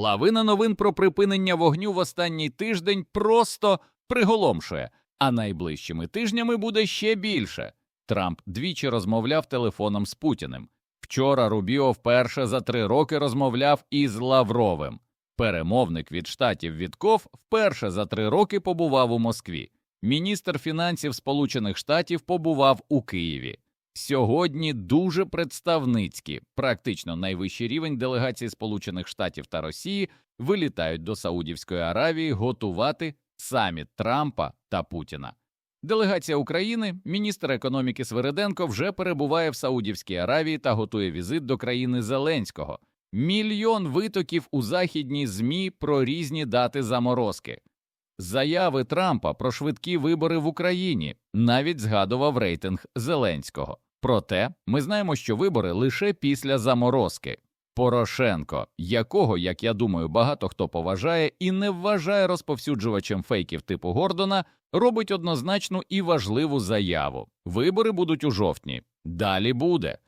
Лавина новин про припинення вогню в останній тиждень просто приголомшує, а найближчими тижнями буде ще більше. Трамп двічі розмовляв телефоном з Путіним. Вчора Рубіо вперше за три роки розмовляв із Лавровим. Перемовник від штатів Вітков вперше за три роки побував у Москві. Міністр фінансів Сполучених Штатів побував у Києві. Сьогодні дуже представницькі, практично найвищий рівень делегації Сполучених Штатів та Росії вилітають до Саудівської Аравії готувати саміт Трампа та Путіна. Делегація України, міністр економіки Свириденко, вже перебуває в Саудівській Аравії та готує візит до країни Зеленського. Мільйон витоків у західній змі про різні дати заморозки. Заяви Трампа про швидкі вибори в Україні навіть згадував рейтинг Зеленського. Проте ми знаємо, що вибори лише після заморозки. Порошенко, якого, як я думаю, багато хто поважає і не вважає розповсюджувачем фейків типу Гордона, робить однозначну і важливу заяву: вибори будуть у жовтні. Далі буде.